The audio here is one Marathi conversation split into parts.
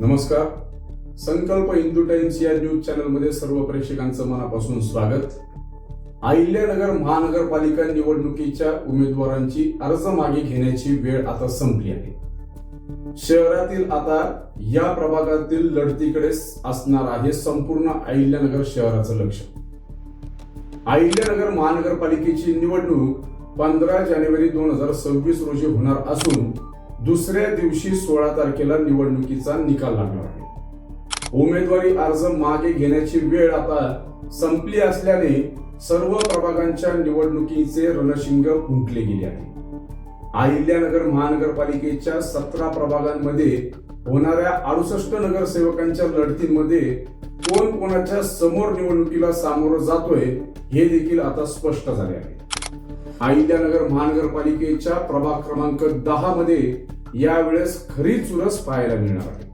नमस्कार. संकल्प हिंदू टाइम्स या न्यूज चॅनलमध्ये सर्व प्रेक्षकांचं मनापासून स्वागत. अहिल्यानगर महानगरपालिका निवडणुकीच्या उमेदवारांची अर्ज मागे घेण्याची वेळ आता संपली आहे. शहरातील आता या प्रभागातील लढतीकडे असणार आहे संपूर्ण अहिल्यानगर शहराचं लक्ष. अहिल्यानगर महानगरपालिकेची निवडणूक पंधरा जानेवारी दोन हजार सव्वीस रोजी होणार असून दुसऱ्या दिवशी सोळा तारखेला निवडणुकीचा निकाल लागणार आहे. उमेदवारी अर्ज मागे घेण्याची वेळ आता संपली असल्याने सर्व प्रभागांच्या निवडणुकीचे रणशिंग फुंकले गेले आहे. अहिल्यानगर महानगरपालिकेच्या सतरा प्रभागांमध्ये होणाऱ्या अडुसष्ट नगरसेवकांच्या लढतींमध्ये कोण कोणाच्या समोर निवडणुकीला सामोरं जातोय हे देखील आता स्पष्ट झाले आहे. अहिल्यानगर महानगरपालिकेच्या प्रभाग क्रमांक दहा मध्ये यावेळेस खरी चुरस पाहायला मिळणार आहे.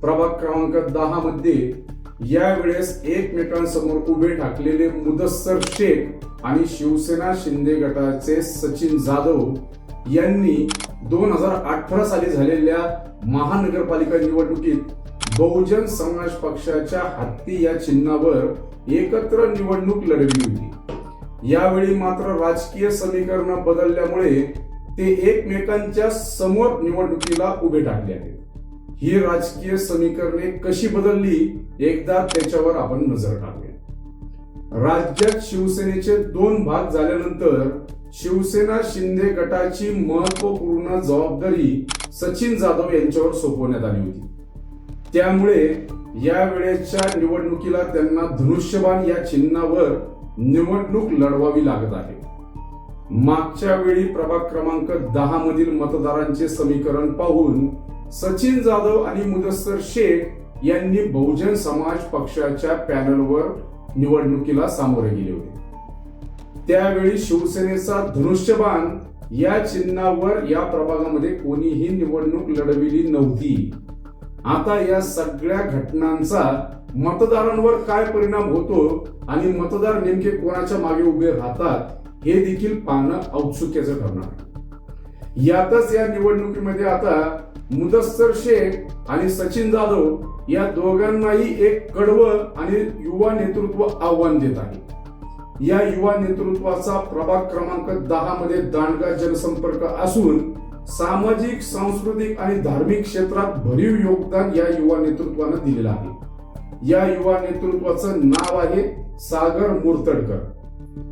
प्रभाग क्रमांक दहा मध्ये यावेळेस एकमेकांसमोर उभे ठाकलेले मुदस्सर शेख आणि शिवसेना शिंदे गटाचे सचिन जाधव यांनी दोन हजार अठरा साली झालेल्या महानगरपालिका निवडणुकीत बहुजन समाज पक्षाच्या हत्ती या चिन्हावर एकत्र निवडणूक लढवली होती. यावेळी मात्र राजकीय समीकरण बदलल्यामुळे ते एकमेकांच्या समोर निवडणुकीला उभे टाकले आहेत. ही राजकीय समीकरणे कशी बदलली एकदा त्याच्यावर आपण नजर टाकूया. राज्यात शिवसेनेचे दोन भाग झाल्यानंतर शिवसेना शिंदे गटाची महत्त्वपूर्ण जबाबदारी सचिन जाधव यांच्यावर सोपवण्यात आली होती. त्यामुळे या वेळेच्या निवडणुकीला त्यांना धनुष्यबाण या चिन्हावर निवडणूक लढवावी लागत आहे. मागच्या वेळी प्रभाग क्रमांक दहा मधील मतदारांचे समीकरण पाहून सचिन जाधव आणि मुदस्सर शेख यांनी बहुजन समाज पक्षाच्या पॅनलवर निवडणुकीला सामोरे गेले होते. त्यावेळी शिवसेनेचा धनुष्यबाण या चिन्हावर या प्रभागामध्ये कोणीही निवडणूक लढविली नव्हती. आता या सगळ्या घटनांचा मतदारांवर काय परिणाम होतो आणि मतदार नेमके कोणाच्या मागे उभे राहतात हे देखील पाहणं औत्सुक्याचं ठरणार यातच या निवडणुकीमध्ये आता मुदस्सर शेख आणि सचिन जाधव या दोघांनाही एक कडवं आणि युवा नेतृत्व आव्हान देत आहे. या युवा नेतृत्वाचा प्रभाग क्रमांक दहा मध्ये दांडगा जनसंपर्क असून सामाजिक सांस्कृतिक आणि धार्मिक क्षेत्रात भरीव योगदान या युवा नेतृत्वानं दिलेलं आहे. या युवा नेतृत्वाचं नाव आहे सागर मुर्तडकर.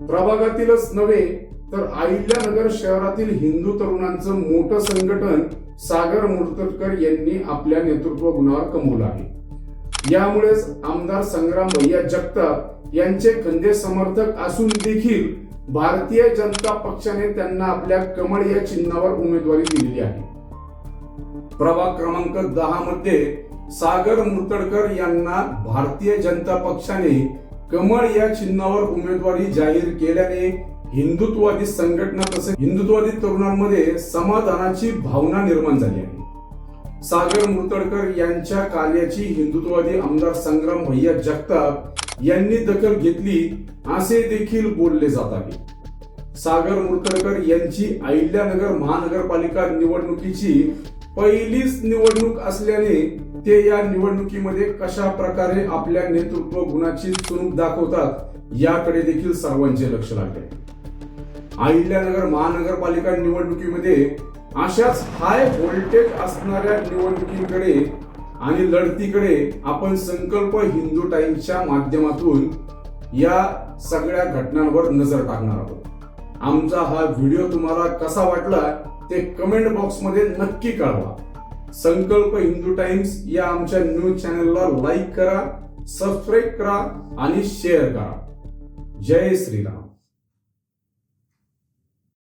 प्रभागातीलच नव्हे तर अहिल्यानगर शहरातील हिंदू तरुणांचं मोठं संघटन सागर मुर्तडकर यांनी आपल्या नेतृत्व गुणावर कमवलं आहे. यामुळेच आमदार संग्राम भैया जगताप यांचे खंदे समर्थक असून देखील भारतीय जनता पक्षाने त्यांना आपल्या कमळ या चिन्हावर उमेदवारी दिलेली आहे. प्रभाग क्रमांक दहा मध्ये सागर मुर्तडकर यांना भारतीय जनता पक्षाने कमळ या चिन्हावर उमेदवारी जाहीर केल्याने हिंदुत्ववादी संघटना तसेच हिंदुत्ववादी तरुणांमध्ये समाधानाची भावना निर्माण झाली आहे. सागर मुर्तडकर यांच्या कार्याची हिंदुत्ववादी आमदार संग्राम भैया जगताप यांनी दखल घेतली असे देखील बोलले जात आहे. सागर मुर्तडकर यांची अहिल्यानगर महानगरपालिका निवडणुकीची पहिलीच निवडणूक असल्याने ते या निवडणुकीमध्ये कशा प्रकारे आपल्या नेतृत्व गुणाची चुणूक दाखवतात याकडे देखील सर्वांचे लक्ष लागले. अहिल्यानगर महानगरपालिका निवडणुकीमध्ये अशाच हाय व्होल्टेज असणाऱ्या निवडणुकीकडे आणि लढतीकडे आपण संकल्प हिंदू टाइम्सच्या माध्यमातून या सगळ्या घटनांवर नजर टाकणार आहोत. आमचा हा व्हिडिओ तुम्हाला कसा वाटला ते कमेंट बॉक्समध्ये नक्की कळवा. संकल्प हिंदू टाइम्स या आमच्या न्यूज चॅनलला लाईक करा सबस्क्राईब करा आणि शेअर करा. जय श्रीराम.